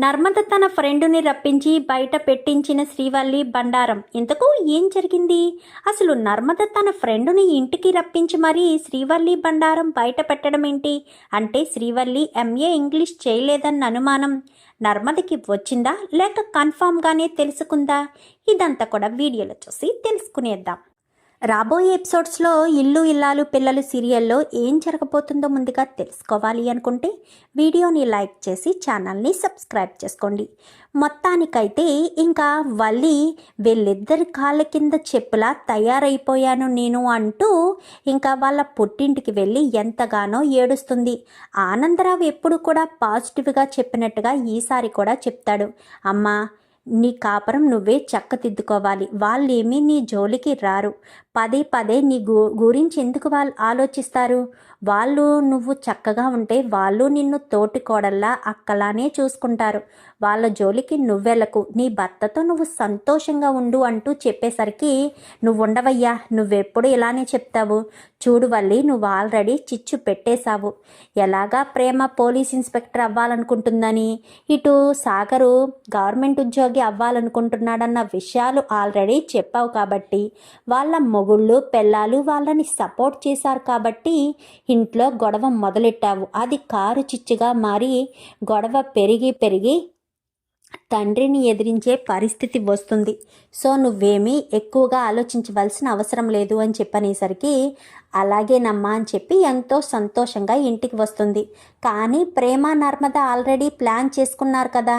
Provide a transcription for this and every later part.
నర్మద తన ఫ్రెండుని రప్పించి బయట పెట్టించిన శ్రీవల్లి బండారం ఇంతకు ఏం జరిగింది? అసలు నర్మద తన ఫ్రెండుని ఇంటికి రప్పించి మరీ శ్రీవల్లి బండారం బయట పెట్టడం ఏంటి? అంటే శ్రీవల్లి ఎంఏ ఇంగ్లీష్ చేయలేదన్న అనుమానం. నర్మదకి వచ్చిందా? లేక కన్ఫామ్గానే తెలుసుకుందా? ఇదంతా కూడా వీడియోలో చూసి తెలుసుకునేద్దాం. రాబోయే ఎపిసోడ్స్లో ఇల్లు ఇల్లాలు పిల్లలు సీరియల్లో ఏం జరగబోతుందో ముందుగా తెలుసుకోవాలి అనుకుంటే వీడియోని లైక్ చేసి ఛానల్ని సబ్స్క్రైబ్ చేసుకోండి. మొత్తానికైతే ఇంకా వల్లి వీళ్ళిద్దరి కాళ్ళ కింద చెప్పులా తయారైపోయాను నేను అంటూ ఇంకా వాళ్ళ పుట్టింటికి వెళ్ళి ఎంతగానో ఏడుస్తుంది. ఆనందరావు ఎప్పుడు కూడా పాజిటివ్గా చెప్పినట్టుగా ఈసారి కూడా చెప్తాడు. అమ్మా నీ కాపురం నువ్వే చక్కదిద్దుకోవాలి. వాళ్ళేమీ నీ జోలికి రారు. పదే పదే నీ గు గురించి ఎందుకు వాళ్ళు ఆలోచిస్తారు? వాళ్ళు నువ్వు చక్కగా ఉంటే వాళ్ళు నిన్ను తోటి కోడల్లా అక్కలానే చూసుకుంటారు. వాళ్ళ జోలికి నువ్వెలకు నీ భర్తతో నువ్వు సంతోషంగా ఉండు అంటూ చెప్పేసరికి నువ్వు ఉండవయ్యా నువ్వెప్పుడు ఇలానే చెప్తావు? చూడు వల్లి నువ్వు ఆల్రెడీ చిచ్చు పెట్టేశావు. ఎలాగా ప్రేమ పోలీస్ ఇన్స్పెక్టర్ అవ్వాలనుకుంటుందని? ఇటు సాగరు గవర్నమెంట్ ఉద్యోగి అవ్వాలనుకుంటున్నాడన్న విషయాలు ఆల్రెడీ చెప్పావు కాబట్టి వాళ్ళ మొగుళ్ళు పెళ్ళాలు వాళ్ళని సపోర్ట్ చేశారు కాబట్టి ఇంట్లో గొడవ మొదలెట్టావు? అది కారు చిచ్చుగా మారి గొడవ పెరిగి పెరిగి తండ్రిని ఎదిరించే పరిస్థితి వస్తుంది. సో నువ్వేమీ ఎక్కువగా ఆలోచించవలసిన అవసరం లేదు అని చెప్పనేసరికి అలాగేనమ్మా అని చెప్పి ఎంతో సంతోషంగా ఇంటికి వస్తుంది. కానీ ప్రేమ నర్మద ఆల్రెడీ ప్లాన్ చేసుకున్నారు కదా.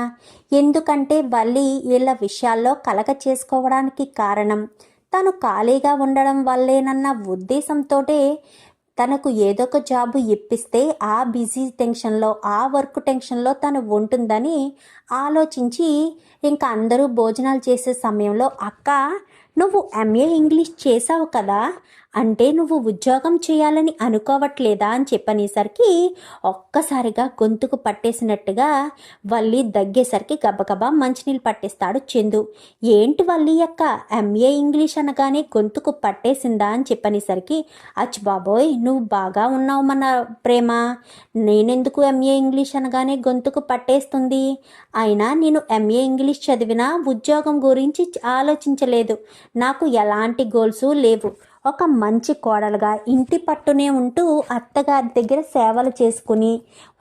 ఎందుకంటే వల్లి వీళ్ళ విషయాల్లో కలగ చేసుకోవడానికి కారణం తను ఖాళీగా ఉండడం వల్లేనన్న ఉద్దేశంతోటే తనకు ఏదో ఒక జాబ్ ఇప్పిస్తే ఆ బిజీ టెన్షన్లో ఆ వర్క్ టెన్షన్లో తను ఉంటుందని ఆలోచించి ఇంకా అందరూ భోజనాలు చేసే సమయంలో అక్క నువ్వు ఎంఏ ఇంగ్లీష్ చేసావు కదా అంటే నువ్వు ఉద్యోగం చేయాలని అనుకోవట్లేదా అని చెప్పనేసరికి ఒక్కసారిగా గొంతుకు పట్టేసినట్టుగా వల్లి దగ్గేసరికి గబగబా మంచినీళ్ళు పట్టేస్తాడు చందు. ఏంటి వల్లి యొక్క ఎంఏ ఇంగ్లీష్ అనగానే గొంతుకు పట్టేసిందా అని చెప్పనేసరికి అచ్ బాబోయ్ నువ్వు బాగా ఉన్నావు మన ప్రేమ. నేనెందుకు ఎంఏ ఇంగ్లీష్ అనగానే గొంతుకు పట్టేస్తుంది? అయినా నేను ఎంఏ ఇంగ్లీష్ చదివినా ఉద్యోగం గురించి ఆలోచించలేదు. నాకు ఎలాంటి గోల్స్ లేవు. ఒక మంచి కోడలుగా ఇంటి పట్టునే ఉంటూ అత్తగారి దగ్గర సేవలు చేసుకుని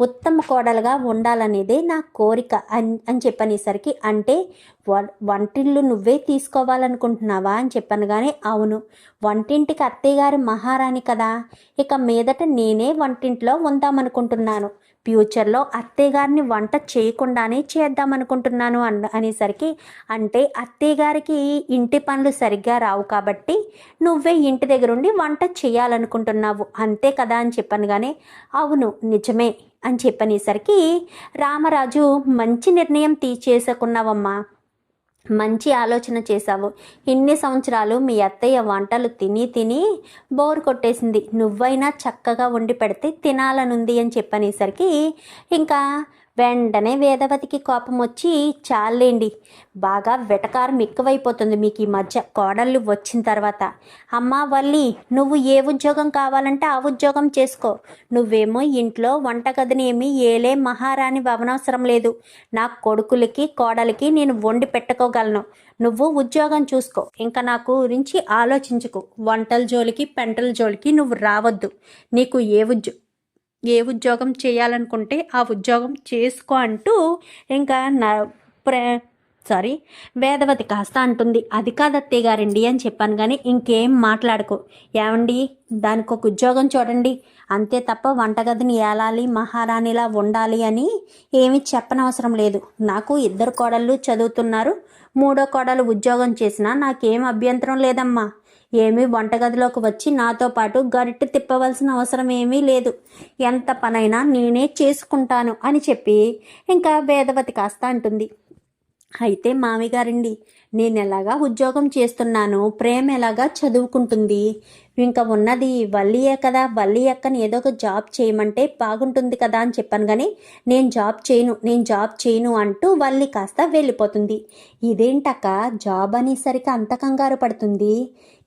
ఉత్తమ కోడలుగా ఉండాలనేదే నా కోరిక అని అని చెప్పనేసరికి అంటే వంటిల్లు నువ్వే తీసుకోవాలనుకుంటున్నావా అని చెప్పాను కానీ అవును. వంటింటికి అత్తయ్య గారి మహారాణి కదా. ఇక మీదట నేనే వంటింట్లో ఉందామనుకుంటున్నాను. ఫ్యూచర్లో అత్తయ్యగారిని వంట చేయకుండానే చేద్దామనుకుంటున్నాను అన్న అనేసరికి అంటే అత్తయ్యగారికి ఇంటి పనులు సరిగ్గా రావు కాబట్టి నువ్వే ఇంటి దగ్గర ఉండి వంట చేయాలనుకుంటున్నావు. అంతే కదా అని చెప్పాను కానీ అవును నిజమే అని చెప్పనేసరికి రామరాజు మంచి నిర్ణయం తీసేసుకున్నావమ్మా. మంచి ఆలోచన చేశావు. ఇన్ని సంవత్సరాలు మీ అత్తయ్య వంటలు తిని తిని బోర్ కొట్టేసింది. నువ్వైనా చక్కగా వండి పెడితే తినాలనుంది అని చెప్పనేసరికి ఇంకా వెంటనే వేదవతికి కోపం వచ్చి చాలేండి బాగా వెటకారం ఎక్కువైపోతుంది మీకు ఈ మధ్య కోడళ్ళు వచ్చిన తర్వాత. అమ్మా వల్లి నువ్వు ఏ ఉద్యోగం కావాలంటే ఆ ఉద్యోగం చేసుకో. నువ్వేమో ఇంట్లో వంటగదినేమి ఏలే మహారాణి అవనవసరం లేదు. నా కొడుకులకి కోడలికి నేను వండి పెట్టుకోగలను. నువ్వు ఉద్యోగం చూసుకో. ఇంకా నాకు గురించి ఆలోచించుకో. వంటల జోలికి పెంటల జోలికి నువ్వు రావద్దు. నీకు ఏ ఉద్యోగం ఏ ఉద్యోగం చేయాలనుకుంటే ఆ ఉద్యోగం చేసుకో అంటూ ఇంకా నా ప్రే సారీ వేదవతి కాస్త అంటుంది. అది కాదత్తయ్య గారండి అని చెప్పాను కానీ ఇంకేం మాట్లాడుకో. ఏమండి? దానికి ఒక ఉద్యోగం చూడండి. అంతే తప్ప వంటగదిని ఏలాలి మహారాణిలా ఉండాలి అని ఏమీ చెప్పనవసరం లేదు. నాకు ఇద్దరు కోడళ్ళు చదువుతున్నారు. మూడో కోడలు ఉద్యోగం చేసినా నాకేం అభ్యంతరం లేదమ్మా. ఏమీ వంటగదిలోకి వచ్చి నాతో పాటు గరిటె తిప్పవలసిన అవసరం ఏమీ లేదు. ఎంత పనైనా నేనే చేసుకుంటాను అని చెప్పి ఇంకా వేదవతి కాస్త అంటుంది. అయితే మామిగారండి నేను ఎలాగా ఉద్యోగం చేస్తున్నాను ప్రేమ ఎలాగా చదువుకుంటుంది? ఇంకా ఉన్నది వల్లియే కదా వల్లి అక్కని ఏదో ఒక జాబ్ చేయమంటే బాగుంటుంది కదా అని చెప్పాను కానీ నేను జాబ్ చేయను నేను జాబ్ చేయను అంటూ వల్లి కాస్త వెళ్ళిపోతుంది. ఇదేంటక్క జాబ్ అనేసరికి అంత కంగారు పడుతుంది?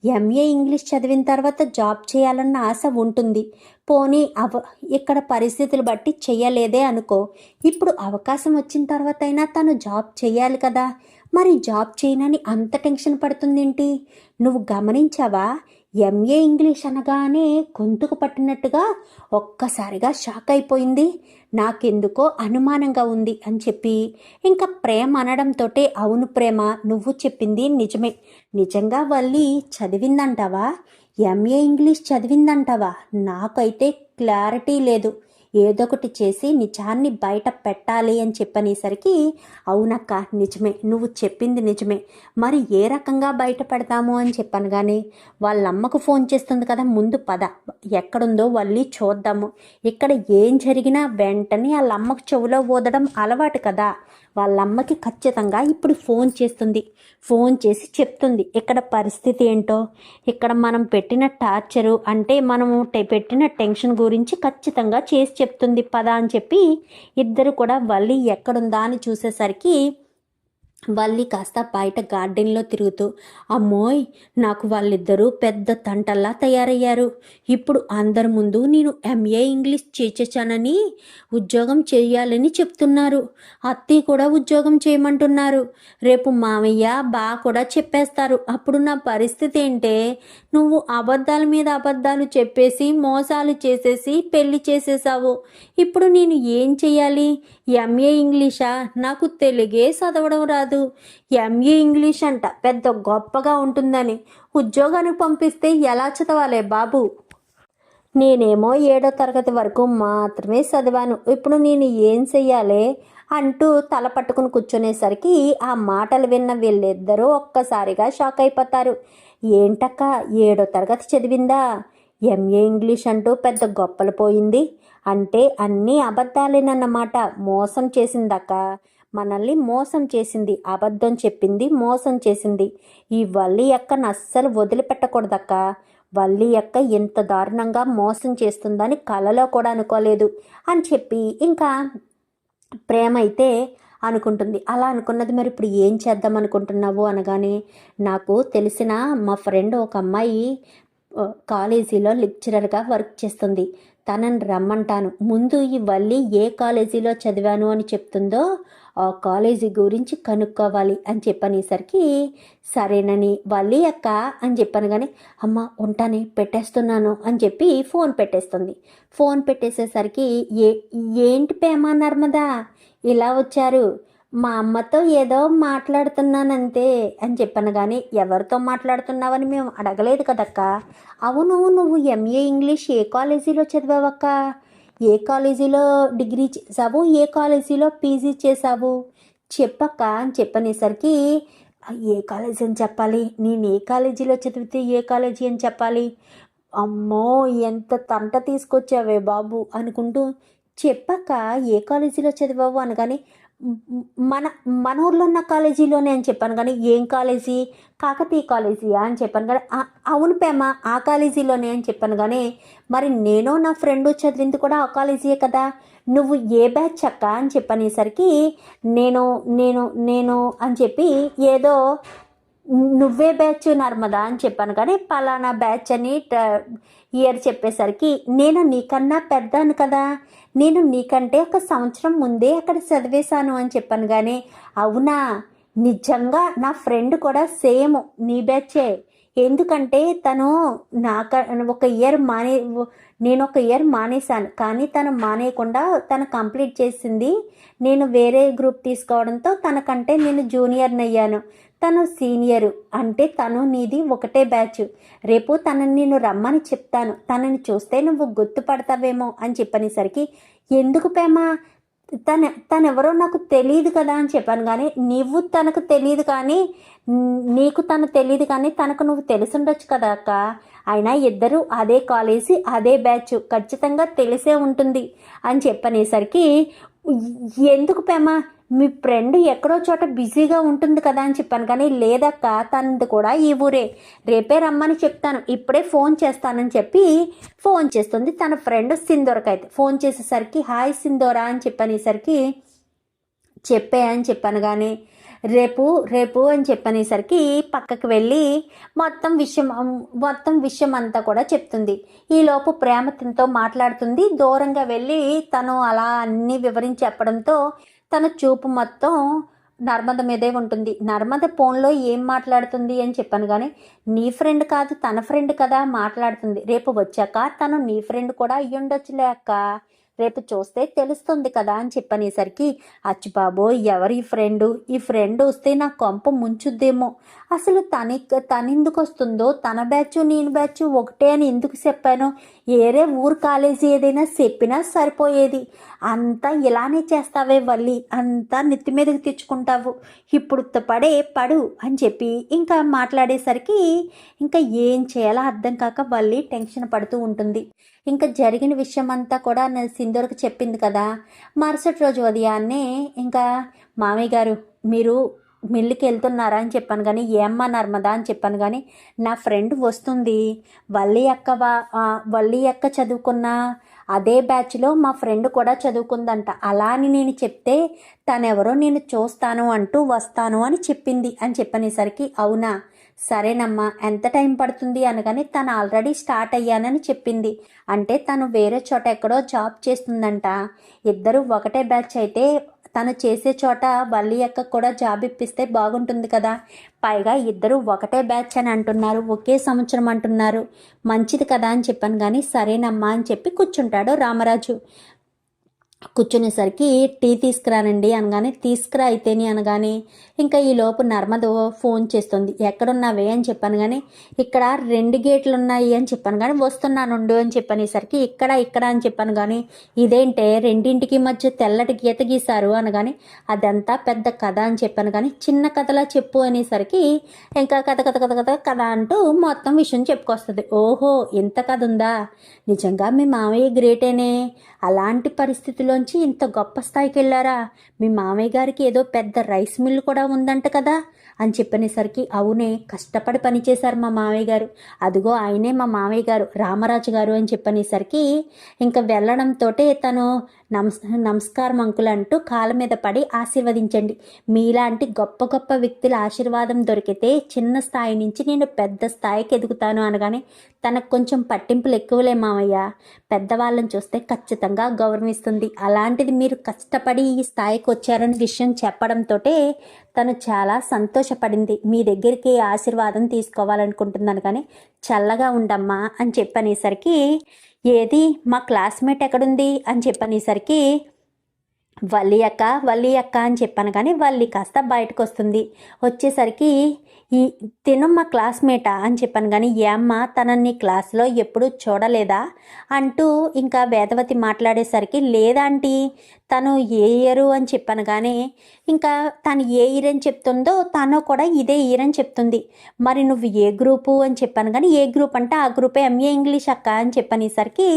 ఎంఏ ఇంగ్లీష్ చదివిన తర్వాత జాబ్ చేయాలన్న ఆశ ఉంటుంది. పోనీ అవ ఇక్కడ పరిస్థితులు బట్టి చెయ్యలేదే అనుకో. ఇప్పుడు అవకాశం వచ్చిన తర్వాత అయినా తను జాబ్ చేయాలి కదా. మరి జాబ్ చేయనని అంత టెన్షన్ పడుతుందేంటి? నువ్వు గమనించావా? ఎంఏ ఇంగ్లీష్ అనగానే గొంతుకు పట్టినట్టుగా ఒక్కసారిగా షాక్ అయిపోయింది. నాకెందుకో అనుమానంగా ఉంది అని చెప్పి. ఇంకా ప్రేమ అనడంతో అవును ప్రేమ నువ్వు చెప్పింది నిజమే. నిజంగా వల్లి చదివిందంటావా? ఎంఏ ఇంగ్లీష్ చదివిందంటావా? నాకైతే క్లారిటీ లేదు. ఏదో ఒకటి చేసి నిజాన్ని బయట పెట్టాలి అని చెప్పనేసరికి అవునక్క నిజమే నువ్వు చెప్పింది నిజమే. మరి ఏ రకంగా బయట పెడతాము అని చెప్పాను కానీ వాళ్ళ అమ్మకు ఫోన్ చేస్తుంది కదా ముందు పద. ఎక్కడుందో వాళ్ళి చూద్దాము. ఇక్కడ ఏం జరిగినా వెంటనే వాళ్ళ అమ్మకు చెవులో ఊదడం అలవాటు కదా. వాళ్ళ అమ్మకి ఖచ్చితంగా ఇప్పుడు ఫోన్ చేస్తుంది. ఫోన్ చేసి చెప్తుంది. ఇక్కడ పరిస్థితి ఏంటో? ఇక్కడ మనం పెట్టిన టార్చరు అంటే మనము పెట్టిన టెన్షన్ గురించి ఖచ్చితంగా చేసి చెప్తుంది. పద అని చెప్పి ఇద్దరు కూడా వల్లి ఎక్కడుందా అని చూసేసరికి వల్లి కాస్త బయట గార్డెన్లో తిరుగుతూ అమ్మోయ్ నాకు వాళ్ళిద్దరూ పెద్ద తంటల్లా తయారయ్యారు. ఇప్పుడు అందరి ముందు నేను ఎంఏ ఇంగ్లీష్ చేసేసానని ఉద్యోగం చేయాలని చెప్తున్నారు. అత్తి కూడా ఉద్యోగం చేయమంటున్నారు. రేపు మామయ్య బా కూడా చెప్పేస్తారు. అప్పుడు నా పరిస్థితి ఏంటే నువ్వు అబద్ధాల మీద అబద్ధాలు చెప్పేసి మోసాలు చేసేసి పెళ్ళి చేసేసావు. ఇప్పుడు నేను ఏం చేయాలి? ఎంఏ ఇంగ్లీషా నాకు తెలుగే చదవడం రాదు. ఎంఏ ఇంగ్లీష్ అంట. పెద్ద గొప్పగా ఉంటుందని ఉద్యోగానికి పంపిస్తే ఎలా చదవాలే బాబు? నేనేమో ఏడో తరగతి వరకు మాత్రమే చదివాను. ఇప్పుడు నేను ఏం చెయ్యాలి? అంటూ తల పట్టుకుని కూర్చునేసరికి ఆ మాటలు విన్న వీళ్ళిద్దరూ ఒక్కసారిగా షాక్ అయిపోతారు. ఏంటక్క ఏడో తరగతి చదివిందా? ఎంఏ ఇంగ్లీష్ అంటూ పెద్ద గొప్పలు పోయింది. అంటే అన్నీ అబద్ధాలేనన్నమాట. మోసం చేసిందక్క. మనల్ని మోసం చేసింది అబద్ధం చెప్పింది మోసం చేసింది. ఈ వల్లి అక్కను అస్సలు వదిలిపెట్టకూడదక్క. వల్లి అక్క ఇంత దారుణంగా మోసం చేస్తుందని కలలో కూడా అనుకోలేదు అని చెప్పి ఇంకా ప్రేమ అయితే అనుకుంటుంది. అలా అనుకున్నది మరి ఇప్పుడు ఏం చేద్దాం అనుకుంటున్నావు అనగానే నాకు తెలిసిన మా ఫ్రెండ్ ఒక అమ్మాయి కాలేజీలో లెక్చరర్గా వర్క్ చేస్తుంది. తనని రమ్మంటాను. ముందు ఈ వల్లి ఏ కాలేజీలో చదివాను అని చెప్తుందో ఆ కాలేజీ గురించి కనుక్కోవాలి అని చెప్పనేసరికి సరేనని వల్లి అక్క అని చెప్పాను కానీ అమ్మ ఉంటానే పెట్టేస్తున్నాను అని చెప్పి ఫోన్ పెట్టేస్తుంది. ఫోన్ పెట్టేసేసరికి ఏ ఏంటి పేమ నర్మదా? ఇలా వచ్చారు. మా అమ్మతో ఏదో మాట్లాడుతున్నానంతే అని చెప్పాను కానీ ఎవరితో మాట్లాడుతున్నావని మేము అడగలేదు కదక్క. అవును నువ్వు ఎంఏ ఇంగ్లీష్ ఏ కాలేజీలో చదివావక్క? ఏ కాలేజీలో డిగ్రీ చేసావు ఏ కాలేజీలో పీజీ చేసావు? చెప్పక్క అని చెప్పనేసరికి ఏ కాలేజీ అని చెప్పాలి? నేను ఏ కాలేజీలో చదివితే ఏ కాలేజీ అని చెప్పాలి? అమ్మో ఎంత తంట తీసుకొచ్చావే బాబు అనుకుంటూ చెప్పాక ఏ కాలేజీలో చదివావు అనగానే మన మన ఊర్లో ఉన్న కాలేజీలోనే అని చెప్పాను కానీ ఏం కాలేజీ? కాకతీయ కాలేజీయా అని చెప్పాను కానీ అవును పేమ ఆ కాలేజీలోనే అని చెప్పాను కానీ మరి నేను నా ఫ్రెండ్ చదివింది కూడా ఆ కాలేజీయే కదా. నువ్వు ఏ బ్యాచ్ అక్క అని చెప్పనేసరికి నేను నేను నేను అని చెప్పి ఏదో నువ్వే బ్యాచ్ నర్మదా అని చెప్పాను కానీ పలానా బ్యాచ్ అని ట- ఇయర్ చెప్పేసరికి నేను నీకన్నా పెద్దాను కదా. నేను నీకంటే ఒక సంవత్సరం ముందే అక్కడ చదివేశాను అని చెప్పాను కానీ అవునా? నిజంగా నా ఫ్రెండ్ కూడా సేమ్ నీ బ్యాచే. ఎందుకంటే తను నాక ఒక ఇయర్ మానే నేను ఒక ఇయర్ మానేశాను. కానీ తను మానేయకుండా తను కంప్లీట్ చేసింది. నేను వేరే గ్రూప్ తీసుకోవడంతో తనకంటే నేను జూనియర్ని అయ్యాను. తను సీనియరు అంటే తను నీది ఒకటే బ్యాచ్ రేపు తనని నేను రమ్మని చెప్తాను. తనని చూస్తే నువ్వు గుర్తుపడతావేమో అని చెప్పనేసరికి ఎందుకు ప్రేమ? తన తనెవరో నాకు తెలియదు కదా అని చెప్పాను. కానీ నువ్వు తనకు తెలియదు కానీ నీకు తను తెలియదు కానీ తనకు నువ్వు తెలిసుండొచ్చు కదా అక్క. అయినా ఇద్దరు అదే కాలేజీ అదే బ్యాచ్ ఖచ్చితంగా తెలిసే ఉంటుంది అని చెప్పనేసరికి ఎందుకు పెమా మీ ఫ్రెండ్ ఎక్కడో చోట బిజీగా ఉంటుంది కదా అని చెప్పాను కానీ లేదక్క తనది కూడా ఈ ఊరే. రేపే రమ్మని చెప్తాను. ఇప్పుడే ఫోన్ చేస్తానని చెప్పి ఫోన్ చేస్తుంది. తన ఫ్రెండ్ సింధోరకైతే ఫోన్ చేసేసరికి హాయ్ సింధోరా అని చెప్పనేసరికి చెప్పే అని చెప్పాను కానీ రేపు రేపు అని చెప్పనేసరికి పక్కకు వెళ్ళి మొత్తం విషయం మొత్తం విషయం అంతా కూడా చెప్తుంది. ఈలోపు ప్రేమ తనతో మాట్లాడుతుంది. దూరంగా వెళ్ళి తను అలా అన్నీ వివరించి చెప్పడంతో తన చూపు మొత్తం నర్మద మీదే ఉంటుంది. నర్మద ఫోన్లో ఏం మాట్లాడుతుంది అని చెప్పాను కానీ నీ ఫ్రెండ్ కాదు తన ఫ్రెండ్ కదా మాట్లాడుతుంది. రేపు వచ్చాక తను నీ ఫ్రెండ్ కూడా అయ్యుండొచ్చులే అక్క. రేపు చూస్తే తెలుస్తుంది కదా అని చెప్పనేసరికి అచ్చిబాబోయ్ ఎవరి ఫ్రెండు? ఈ ఫ్రెండ్ వస్తే నా కొంప ముంచుద్దేమో. అసలు తన తనెందుకు వస్తుందో? తన బ్యాచ్ నేను బ్యాచ్ ఒకటే అని ఎందుకు చెప్పాను? ఏరే ఊరు కాలేజీ ఏదైనా చెప్పినా సరిపోయేది. అంతా ఇలానే చేస్తావే వల్లి. అంతా నెత్తి మీదకి తెచ్చుకుంటావు. ఇప్పుడు పడే పడు అని చెప్పి ఇంకా మాట్లాడేసరికి ఇంకా ఏం చేయాలో అర్థం కాక వల్లి టెన్షన్ పడుతూ ఉంటుంది. ఇంకా జరిగిన విషయం అంతా కూడా నా సింధూర్కి చెప్పింది కదా. మరుసటి రోజు ఉదయాన్నే ఇంకా మామయ్య గారు మీరు మిల్లుకి వెళ్తున్నారా అని చెప్పాను కానీ ఏమ్మా నర్మదా అని చెప్పాను కానీ నా ఫ్రెండ్ వస్తుంది. వల్లి అక్క వల్లి అక్క చదువుకున్న అదే బ్యాచ్లో మా ఫ్రెండ్ కూడా చదువుకుందంట. అలా అని నేను చెప్తే తనెవరో నేను చూస్తాను అంటూ వస్తాను అని చెప్పింది అని చెప్పనేసరికి అవునా? సరేనమ్మా ఎంత టైం పడుతుంది అనగానే తను ఆల్రెడీ స్టార్ట్ అయ్యానని చెప్పింది. అంటే తను వేరే చోట ఎక్కడో జాబ్ చేస్తుందంట. ఇద్దరు ఒకటే బ్యాచ్ అయితే తను చేసే చోట బల్లి అక్క కూడా జాబ్ ఇప్పిస్తే బాగుంటుంది కదా. పైగా ఇద్దరు ఒకటే బ్యాచ్ అని అంటున్నారు. ఒకే సంవత్సరం అంటున్నారు. మంచిది కదా అని చెప్పాను కానీ సరేనమ్మా అని చెప్పి కూర్చుంటాడు రామరాజు. కూర్చునేసరికి టీ తీసుకురానండి అనగానే తీసుకురా అయితేని అనగానే ఇంకా ఈ లోపు నర్మద ఫోన్ చేస్తుంది. ఎక్కడున్నావే? అని చెప్పాను కానీ ఇక్కడ రెండు గేట్లు ఉన్నాయి అని చెప్పాను కానీ వస్తున్నానుండు అని చెప్పనేసరికి ఇక్కడ ఇక్కడ అని చెప్పాను కానీ ఇదేంటే రెండింటికి మధ్య తెల్లటి గీత గీశారు అనగానే అదంతా పెద్ద కథ అని చెప్పాను కానీ చిన్న కథలా చెప్పు అనేసరికి ఇంకా కథ కథ కథ కథ కథ అంటూ మొత్తం విషయం చెప్పుకొస్తుంది. ఓహో ఇంత కథ ఉందా? నిజంగా మీ మామయ్య గ్రేటేనే. అలాంటి పరిస్థితిలోంచి ఇంత గొప్ప స్థాయికి వెళ్ళారా? మీ మామయ్య గారికి ఏదో పెద్ద రైస్ మిల్ కూడా ఉందంట కదా? అని చెప్పనేసరికి అవునే కష్టపడి పనిచేశారు మా మామయ్య గారు. అదిగో ఆయనే మా మామయ్య గారు రామరాజు గారు అని చెప్పనేసరికి ఇంకా వెళ్ళడంతో తను నమస్ నమస్కారం అంకుల్ అంటూ కాళ్ళ మీద పడి ఆశీర్వదించండి. మీలాంటి గొప్ప గొప్ప వ్యక్తుల ఆశీర్వాదం దొరికితే చిన్న స్థాయి నుంచి నేను పెద్ద స్థాయికి ఎదుగుతాను అనగానే తనకు కొంచెం పట్టింపులు ఎక్కువలే మామయ్య. పెద్దవాళ్ళని చూస్తే ఖచ్చితంగా గౌరవిస్తుంది. అలాంటిది మీరు కష్టపడి ఈ స్థాయికి వచ్చారని విషయం చెప్పడంతో తను చాలా సంతోషపడింది. మీ దగ్గరికి ఆశీర్వాదం తీసుకోవాలనుకుంటున్నాను కానీ చల్లగా ఉండమ్మా అని చెప్పనేసరికి ఏది? మా క్లాస్మేట్ ఎక్కడుంది? అని చెప్పనేసరికి వల్లి అక్క వల్లి అక్క అని చెప్పాను కానీ వల్లి కాస్త బయటకు వస్తుంది వచ్చేసరికి ఈ తిను మా క్లాస్మేటా అని చెప్పాను కానీ ఏ అమ్మ తనని క్లాస్లో ఎప్పుడు చూడలేదా? అంటూ ఇంకా వేదవతి మాట్లాడేసరికి లేదాంటీ తను ఏ ఇయరు అని చెప్పాను కానీ ఇంకా తను ఏ ఇయర్ అని చెప్తుందో తను కూడా ఇదే ఇయర్ అని చెప్తుంది. మరి నువ్వు ఏ గ్రూపు అని చెప్పాను కానీ ఏ గ్రూప్ అంటే ఆ గ్రూపే ఎంఏ ఇంగ్లీష్ అక్క అని చెప్పనేసరికి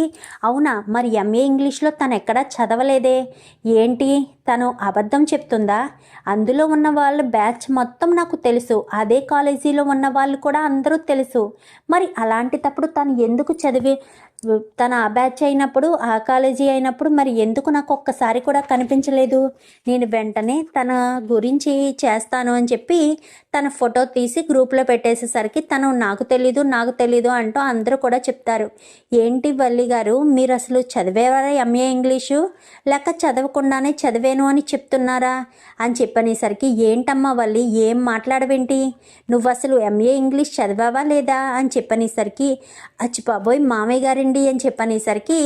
అవునా? మరి ఎంఏ ఇంగ్లీష్లో తను ఎక్కడా చదవలేదే? ఏంటి? తను అబద్ధం చెప్తుందా? అందులో ఉన్న వాళ్ళ బ్యాచ్ మొత్తం నాకు తెలుసు. అదే కాలేజీలో ఉన్న వాళ్ళు కూడా అందరూ తెలుసు. మరి అలాంటి తప్పుడు తను ఎందుకు చదివి తన ఆ బ్యాచ్ అయినప్పుడు ఆ కాలేజీ అయినప్పుడు మరి ఎందుకు నాకు ఒక్కసారి కూడా కనిపించలేదు? నేను వెంటనే తన గురించి చేస్తాను అని చెప్పి తన ఫోటో తీసి గ్రూప్లో పెట్టేసేసరికి తను నాకు తెలీదు నాకు తెలీదు అంటూ అందరూ కూడా చెప్తారు. ఏంటి వల్లి గారు మీరు అసలు చదివేవారా ఎంఏ ఇంగ్లీషు? లేక చదవకుండానే చదివాను అని చెప్తున్నారా? అని చెప్పనేసరికి ఏంటమ్మా వల్లి ఏం మాట్లాడవేంటి? నువ్వు అసలు ఎంఏ ఇంగ్లీష్ చదివావా లేదా? అని చెప్పనేసరికి అచ్చి బాబోయ్ మామయ్య గారి చేయండి అని చెప్పనేసరికి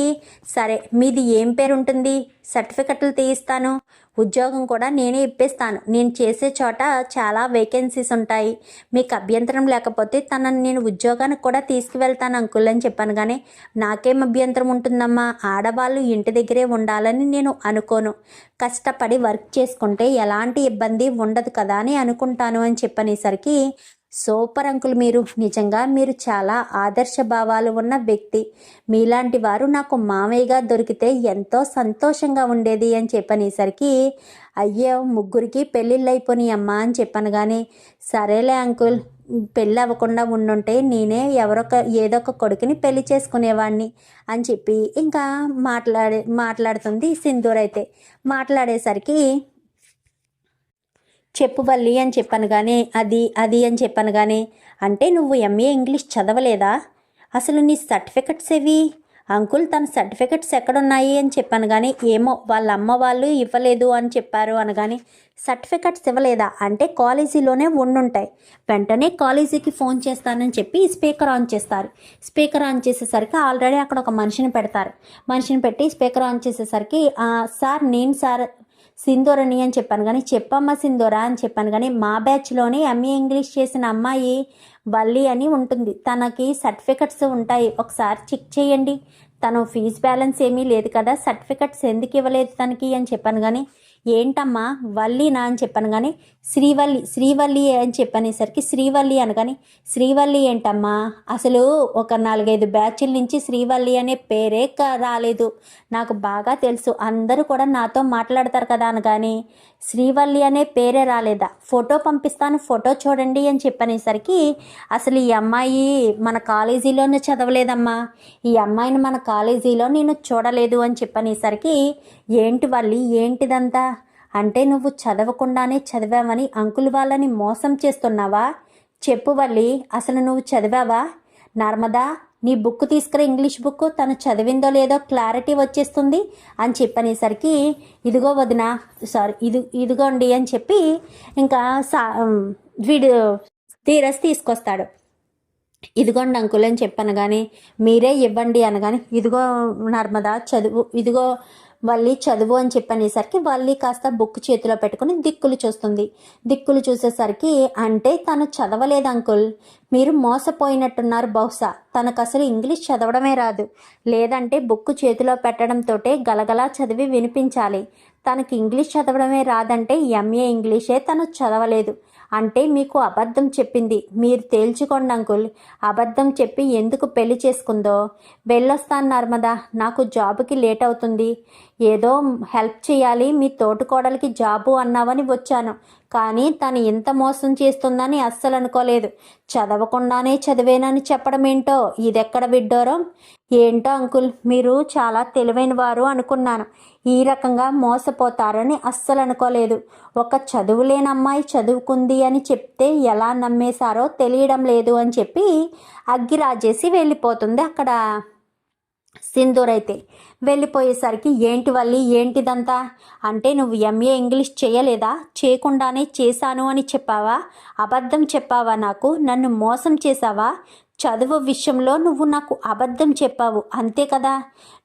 సరే మీది ఏం పేరు ఉంటుంది సర్టిఫికెట్లు తీయిస్తాను. ఉద్యోగం కూడా నేనే ఇప్పిస్తాను. నేను చేసే చోట చాలా వేకెన్సీస్ ఉంటాయి. మీకు అభ్యంతరం లేకపోతే తనని నేను ఉద్యోగానికి కూడా తీసుకువెళ్తాను అంకుల్ అని చెప్పాను. కానీ నాకేం అభ్యంతరం ఉంటుందమ్మా? ఆడవాళ్ళు ఇంటి దగ్గరే ఉండాలని నేను అనుకోను. కష్టపడి వర్క్ చేసుకుంటే ఎలాంటి ఇబ్బంది ఉండదు కదా అని అనుకుంటాను అని చెప్పనేసరికి సూపర్ అంకుల్ మీరు. నిజంగా మీరు చాలా ఆదర్శ భావాలు ఉన్న వ్యక్తి. మీలాంటి వారు నాకు మామయ్యగా దొరికితే ఎంతో సంతోషంగా ఉండేది అని చెప్పనేసరికి అయ్యో ముగ్గురికి పెళ్ళిళ్ళు అయిపోయినాయి అమ్మా అని చెప్పాను కానీ సరేలే అంకుల్ పెళ్ళి అవ్వకుండా ఉండుంటే నేనే ఎవరొక ఏదో ఒక కొడుకుని పెళ్ళి చేసుకునేవాడిని అని చెప్పి ఇంకా మాట్లాడే మాట్లాడుతుంది సింధూర్ అయితే. మాట్లాడేసరికి చెప్పు వల్లి అని చెప్పాను కానీ అది అది అని చెప్పాను కానీ అంటే నువ్వు ఎంఏ ఇంగ్లీష్ చదవలేదా? అసలు నీ సర్టిఫికెట్స్ ఏవి? అంకుల్ తన సర్టిఫికెట్స్ ఎక్కడున్నాయి అని చెప్పాను కానీ ఏమో వాళ్ళ అమ్మ వాళ్ళు ఇవ్వలేదు అని చెప్పారు అనగాని సర్టిఫికెట్స్ ఇవ్వలేదా? అంటే కాలేజీలోనే ఉండుంటాయి. వెంటనే కాలేజీకి ఫోన్ చేస్తానని చెప్పి స్పీకర్ ఆన్ చేస్తారు. స్పీకర్ ఆన్ చేసేసరికి ఆల్రెడీ అక్కడ ఒక మనిషిని పెడతారు. మనిషిని పెట్టి స్పీకర్ ఆన్ చేసేసరికి సార్ నేను సార్ సింధోరని అని చెప్పాను కానీ చెప్పమ్మ సింధోరా అని చెప్పాను కానీ మా బ్యాచ్లోనే ఎంఏ ఇంగ్లీష్ చేసిన అమ్మాయి వల్లి అని ఉంటుంది. తనకి సర్టిఫికెట్స్ ఉంటాయి. ఒకసారి చెక్ చేయండి. తను ఫీజు బ్యాలెన్స్ ఏమీ లేదు కదా. సర్టిఫికెట్స్ ఎందుకు ఇవ్వలేదు తనకి అని చెప్పాను కానీ ఏంటమ్మా వల్లినా అని చెప్పాను కానీ శ్రీవల్లి శ్రీవల్లి అని చెప్పనేసరికి శ్రీవల్లి అనగాని శ్రీవల్లి ఏంటమ్మా? అసలు ఒక నాలుగైదు బ్యాచ్ల నుంచి శ్రీవల్లి అనే పేరే రాలేదు. నాకు బాగా తెలుసు. అందరూ కూడా నాతో మాట్లాడతారు కదా అనగాని శ్రీవల్లి అనే పేరే రాలేదా? ఫోటో పంపిస్తాను ఫోటో చూడండి అని చెప్పనేసరికి అసలు ఈ అమ్మాయి మన కాలేజీలోనే చదవలేదమ్మా. ఈ అమ్మాయిని మన కాలేజీలో నేను చూడలేదు అని చెప్పనేసరికి ఏంటి వల్లి ఏంటిదంతా? అంటే నువ్వు చదవకుండానే చదివావని అంకుల్ వాళ్ళని మోసం చేస్తున్నావా? చెప్పు వల్లి అసలు నువ్వు చదివావా? నర్మదా నీ బుక్ తీసుకురా ఇంగ్లీష్ బుక్ తను చదివిందో లేదో క్లారిటీ వచ్చేస్తుంది అని చెప్పనేసరికి ఇదిగో వదిన సారీ ఇది ఇదిగోండి అని చెప్పి ఇంకా సా వీడు ధీరస్ తీసుకొస్తాడు. ఇదిగోండి అంకుల్ అని చెప్పాను కానీ మీరే ఇవ్వండి అనగాని ఇదిగో నర్మదా చదువు ఇదిగో వల్లి చదువు అని చెప్పనేసరికి వల్లి కాస్త బుక్ చేతిలో పెట్టుకుని దిక్కులు చూస్తుంది. దిక్కులు చూసేసరికి అంటే తను చదవలేదు అంకుల్. మీరు మోసపోయినట్టున్నారు బహుశా. తనకు అసలు ఇంగ్లీష్ చదవడమే రాదు. లేదంటే బుక్ చేతిలో పెట్టడంతో గలగలా చదివి వినిపించాలి. తనకి ఇంగ్లీష్ చదవడమే రాదంటే ఎంఏ ఇంగ్లీషే తను చదవలేదు. అంటే మీకు అబద్ధం చెప్పింది. మీరు తేల్చుకోండి అంకుల్. అబద్ధం చెప్పి ఎందుకు పెళ్ళి చేసుకుందో? వెళ్ళొస్తాను నర్మదా. నాకు జాబుకి లేట్ అవుతుంది. ఏదో హెల్ప్ చేయాలి. మీ తోటికోడలికి జాబు అన్నావని వచ్చాను. కానీ తను ఇంత మోసం చేస్తుందని అస్సలు అనుకోలేదు చదవకుండానే చదివేనని చెప్పడం ఏంటో ఇదెక్కడ విడ్డోరం? ఏంటో అంకుల్ మీరు చాలా తెలివైన వారు అనుకున్నాను. ఈ రకంగా మోసపోతారని అస్సలు అనుకోలేదు. ఒక చదువులేని అమ్మాయి చదువుకుంది అని చెప్తే ఎలా నమ్మేశారో తెలియడం లేదు అని చెప్పి అగ్గి రాజేసి వెళ్ళిపోతుంది అక్కడ. సింధూర్ అయితే వెళ్ళిపోయేసరికి ఏంటి వల్లి ఏంటిదంతా? అంటే నువ్వు ఎంఏ ఇంగ్లీష్ చేయలేదా? చేయకుండానే చేశాను అని చెప్పావా? అబద్ధం చెప్పావా నాకు? నన్ను మోసం చేశావా? చదువు విషయంలో నువ్వు నాకు అబద్ధం చెప్పావు. అంతే కదా?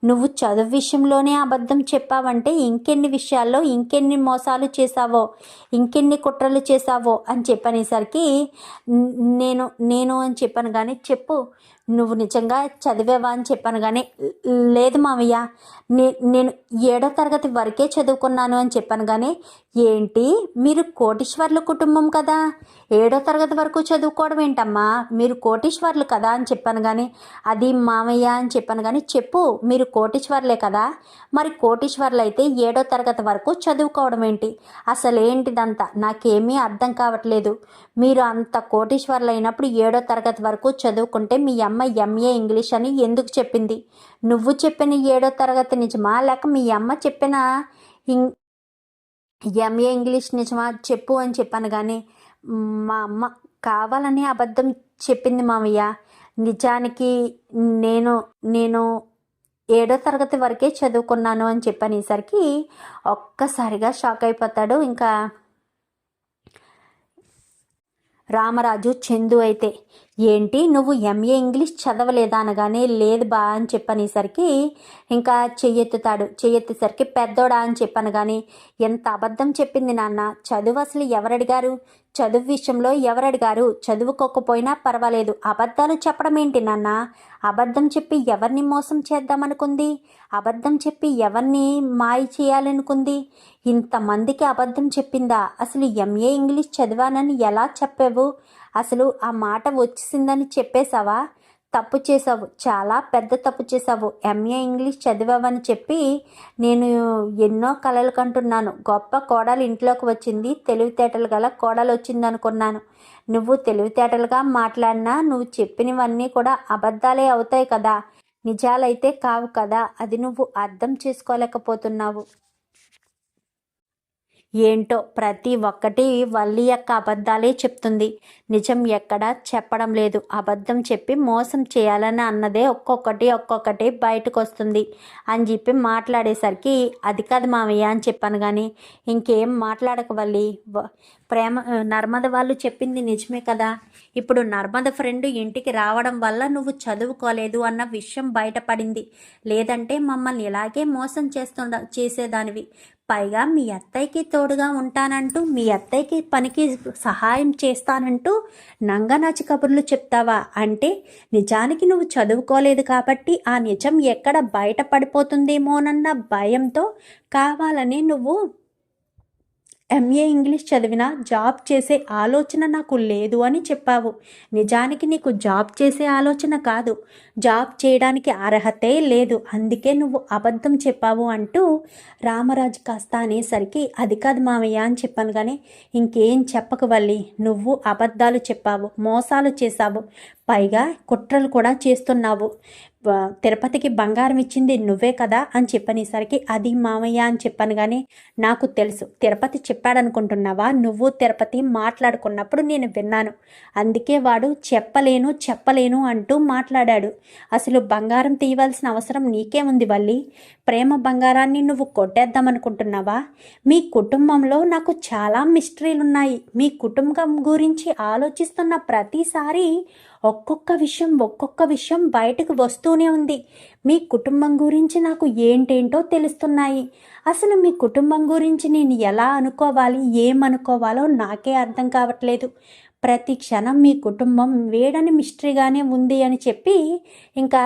నువ్వు చదువు విషయంలోనే అబద్ధం చెప్పావంటే ఇంకెన్ని విషయాల్లో ఇంకెన్ని మోసాలు చేశావో ఇంకెన్ని కుట్రలు చేశావో అని చెప్పనేసరికి నేను నేను అని చెప్పాను కానీ చెప్పు. నువ్వు నిజంగా చదివేవా అని చెప్పాను కానీ లేదు మామయ్య నే నేను ఏడో తరగతి వరకే చదువుకున్నాను అని చెప్పాను కానీ ఏంటి? మీరు కోటీశ్వర్ల కుటుంబం కదా. ఏడో తరగతి వరకు చదువుకోవడం ఏంటమ్మా? మీరు కోటీశ్వర్లు కదా అని చెప్పాను కానీ అది మామయ్య అని చెప్పాను కానీ చెప్పు మీరు కోటీశ్వర్లే కదా? మరి కోటీశ్వర్లు అయితే ఏడో తరగతి వరకు చదువుకోవడం ఏంటి? అసలు ఏంటిదంతా? నాకేమీ అర్థం కావట్లేదు. మీరు అంత కోటీశ్వర్లు అయినప్పుడు ఏడో తరగతి వరకు చదువుకుంటే మీ అమ్మ ఎంఏ ఇంగ్లీష్ అని ఎందుకు చెప్పింది? నువ్వు చెప్పిన ఏడో తరగతి నిజమా? లేక మీ అమ్మ చెప్పిన ఇం ఎంఏ ఇంగ్లీష్ నిజమా? చెప్పు అని చెప్పాను కానీ మా అమ్మ కావాలని అబద్ధం చెప్పింది మామయ్య. నిజానికి నేను నేను ఏడో తరగతి వరకే చదువుకున్నాను అని చెప్పనేసరికి ఒక్కసారిగా షాక్ అయిపోతాడు. ఇంకా రామరాజు చందు అయితే ఏంటి నువ్వు ఎంఏ ఇంగ్లీష్ చదవలేదా అనగానే లేదు బా అని చెప్పనేసరికి ఇంకా చెయ్యెత్తుతాడు. చెయ్యెత్తేసరికి పెద్దోడా అని చెప్పాను కానీ ఎంత అబద్ధం చెప్పింది నాన్న చదువు అసలు ఎవరడిగారు? చదువు విషయంలో ఎవరడిగారు? చదువుకోకపోయినా పర్వాలేదు. అబద్ధాలు చెప్పడం ఏంటి నాన్న? అబద్ధం చెప్పి ఎవరిని మోసం చేద్దామనుకుంది? అబద్ధం చెప్పి ఎవరిని మాయ చేయాలనుకుంది? ఇంతమందికి అబద్ధం చెప్పిందా? అసలు ఎంఏ ఇంగ్లీష్ చదివానని ఎలా చెప్పావు? అసలు ఆ మాట వచ్చిందని చెప్పేశావా? తప్పు చేసావు చాలా పెద్ద తప్పు చేసావు ఎంఏ ఇంగ్లీష్ చదివావని చెప్పి నేను ఎన్నో కలలు కంటున్నాను. గొప్ప కోడలు ఇంట్లోకి వచ్చింది. తెలివితేటలు గల కోడలు వచ్చింది అనుకున్నాను నువ్వు తెలివితేటలుగా మాట్లాడినా నువ్వు చెప్పినవన్నీ కూడా అబద్ధాలే అవుతాయి కదా. నిజాలైతే కావు కదా. అది నువ్వు అర్థం చేసుకోలేకపోతున్నావు. ఏంటో ప్రతి ఒక్కటి వల్లి యొక్క అబద్ధాలే చెప్తుంది. నిజం ఎక్కడా చెప్పడం లేదు. అబద్ధం చెప్పి మోసం చేయాలని అన్నదే ఒక్కొక్కటి ఒక్కొక్కటి బయటకు వస్తుంది అని చెప్పి మాట్లాడేసరికి అది కాదు మామయ్య అని చెప్పాను కానీ ఇంకేం మాట్లాడక వల్లి. ప్రేమ నర్మద వాళ్ళు చెప్పింది నిజమే కదా. ఇప్పుడు నర్మద ఫ్రెండ్ ఇంటికి రావడం వల్ల నువ్వు చదువుకోలేదు అన్న విషయం బయటపడింది. లేదంటే మమ్మల్ని ఇలాగే మోసం చేస్తుండ చేసేదానివి. పైగా మీ అత్తయ్యకి తోడుగా ఉంటానంటూ మీ అత్తయ్యకి పనికి సహాయం చేస్తానంటూ నంగనాచి కబుర్లు చెప్తావా? అంటే నిజానికి నువ్వు చదువుకోలేదు కాబట్టి ఆ నిజం ఎక్కడ బయటపడిపోతుందేమోనన్న భయంతో కావాలని నువ్వు ఎంఏ ఇంగ్లీష్ చదివినా జాబ్ చేసే ఆలోచన నాకు లేదు అని చెప్పావు. నిజానికి నీకు జాబ్ చేసే ఆలోచన కాదు. జాబ్ చేయడానికి అర్హతే లేదు. అందుకే నువ్వు అబద్ధం చెప్పావు అంటూ రామరాజు కాస్త అనేసరికి అది కాదు మామయ్య అని చెప్పాను కానీ ఇంకేం చెప్పకవల్లి నువ్వు అబద్ధాలు చెప్పావు మోసాలు చేశావు. పైగా కుట్రలు కూడా చేస్తున్నావు. తిరుపతికి బంగారం ఇచ్చింది నువ్వే కదా అని చెప్పనేసరికి అది మామయ్య అని చెప్పాను కానీ నాకు తెలుసు. తిరుపతి చెప్పాడనుకుంటున్నావా? నువ్వు తిరుపతి మాట్లాడుకున్నప్పుడు నేను విన్నాను. అందుకే వాడు చెప్పలేను చెప్పలేను అంటూ మాట్లాడాడు. అసలు బంగారం తీయవలసిన అవసరం నీకే ఉంది వల్లి. ప్రేమ బంగారాన్ని నువ్వు కొట్టేద్దామనుకుంటున్నావా? మీ కుటుంబంలో నాకు చాలా మిస్టరీలు ఉన్నాయి మీ కుటుంబం గురించి ఆలోచిస్తున్న ప్రతిసారి ఒక్కొక్క విషయం ఒక్కొక్క విషయం బయటకు వస్తూనే ఉంది. మీ కుటుంబం గురించి నాకు ఏంటేంటో తెలుస్తున్నాయి. అసలు మీ కుటుంబం గురించి నేను ఎలా అనుకోవాలి ఏమనుకోవాలో నాకే అర్థం కావట్లేదు. ప్రతి క్షణం మీ కుటుంబం వేడని మిస్టరీగానే ఉంది అని చెప్పి ఇంకా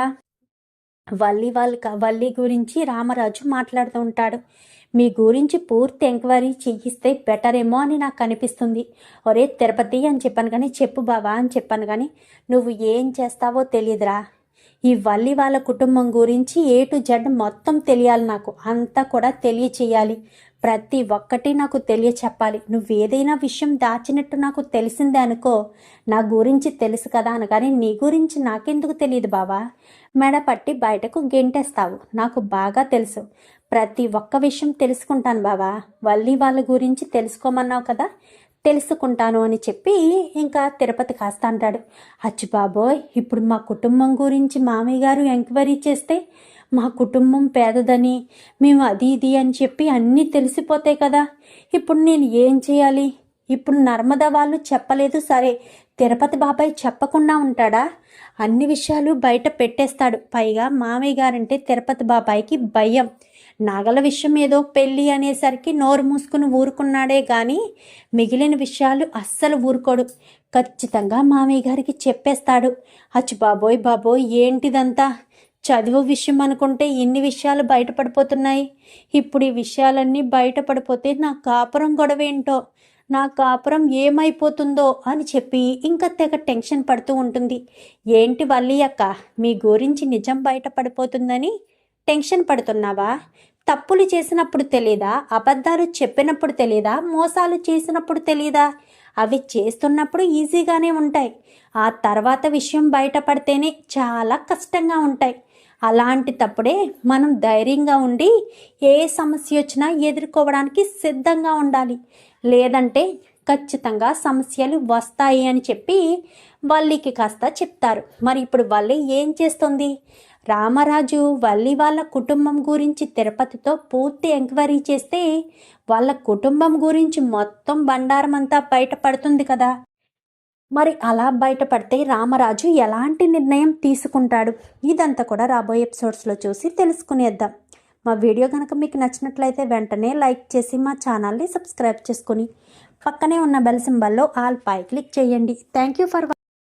వల్లి వాళ్ళ వల్లి గురించి రామరాజు మాట్లాడుతూ ఉంటాడు. మీ గురించి పూర్తి ఎంక్వైరీ చేయిస్తే బెటర్ ఏమో అని నాకు అనిపిస్తుంది. ఒరే తిరుపతి అని చెప్పాను కానీ చెప్పు బావా అని చెప్పాను కానీ నువ్వు ఏం చేస్తావో తెలియదురా. ఈ వల్లి వాళ్ళ కుటుంబం గురించి ఏ టు జెడ్ మొత్తం తెలియాలి నాకు. అంతా కూడా తెలియచేయాలి. ప్రతి ఒక్కటి నాకు తెలియ చెప్పాలి నువ్వు ఏదైనా విషయం దాచినట్టు నాకు తెలిసిందే అనుకో నా గురించి తెలుసు కదా అనగానే నీ గురించి నాకెందుకు తెలియదు బావా? మెడపట్టి బయటకు గెంటేస్తావు. నాకు బాగా తెలుసు. ప్రతి ఒక్క విషయం తెలుసుకుంటాను బావా. వల్లి వాళ్ళ గురించి తెలుసుకోమన్నావు కదా? తెలుసుకుంటాను అని చెప్పి ఇంకా తిరుపతి కాస్త అంటాడు. అచ్చు బాబోయ్ ఇప్పుడు మా కుటుంబం గురించి మామయ్య గారు ఎంక్వైరీ చేస్తే మా కుటుంబం పేదదని మేము అది ఇది అని చెప్పి అన్నీ తెలిసిపోతాయి కదా. ఇప్పుడు నేను ఏం చేయాలి? ఇప్పుడు నర్మద వాళ్ళు చెప్పలేదు సరే. తిరుపతి బాబాయ్ చెప్పకుండా ఉంటాడా? అన్ని విషయాలు బయట పెట్టేస్తాడు. పైగా మామయ్య గారంటే తిరుపతి బాబాయ్కి భయం. నాగల విషయం ఏదో పెళ్ళి అనేసరికి నోరు మూసుకుని ఊరుకున్నాడే కానీ మిగిలిన విషయాలు అస్సలు ఊరుకోడు. ఖచ్చితంగా మామయ్య గారికి చెప్పేస్తాడు. అచ్చు బాబోయ్ బాబోయ్ ఏంటిదంతా? చదువు విషయం అనుకుంటే ఇన్ని విషయాలు బయటపడిపోతున్నాయి. ఇప్పుడు ఈ విషయాలన్నీ బయటపడిపోతే నా కాపురం గొడవేంటో? నా కాపురం ఏమైపోతుందో? అని చెప్పి ఇంకా తెగ టెన్షన్ పడుతూ ఉంటుంది. ఏంటి వల్లి అక్క మీ గురించి నిజం బయటపడిపోతుందని టెన్షన్ పడుతున్నావా? తప్పులు చేసినప్పుడు తెలీదా? అబద్ధాలు చెప్పినప్పుడు తెలీదా? మోసాలు చేసినప్పుడు తెలీదా? అవి చేస్తున్నప్పుడు ఈజీగానే ఉంటాయి. ఆ తర్వాత విషయం బయటపడితేనే చాలా కష్టంగా ఉంటాయి. అలాంటి తప్పుడే మనం ధైర్యంగా ఉండి ఏ సమస్య వచ్చినా ఎదుర్కోవడానికి సిద్ధంగా ఉండాలి. లేదంటే ఖచ్చితంగా సమస్యలు వస్తాయి అని చెప్పి వల్లికి కాస్త చెప్తారు. మరి ఇప్పుడు వల్లి ఏం చేస్తుంది? రామరాజు వల్లి వాళ్ళ కుటుంబం గురించి తిరుపతితో పూర్తి ఎంక్వైరీ చేస్తే వాళ్ళ కుటుంబం గురించి మొత్తం బండారం అంతా బయటపడుతుంది కదా. మరి అలా బయటపడితే రామరాజు ఎలాంటి నిర్ణయం తీసుకుంటాడు? ఇదంతా కూడా రాబోయే ఎపిసోడ్స్లో చూసి తెలుసుకునేద్దాం. మా వీడియో కనుక మీకు నచ్చినట్లయితే వెంటనే లైక్ చేసి మా ఛానల్ని సబ్స్క్రైబ్ చేసుకుని పక్కనే ఉన్న బెల్ సింబల్లో ఆల్ పై క్లిక్ చేయండి. Thank you for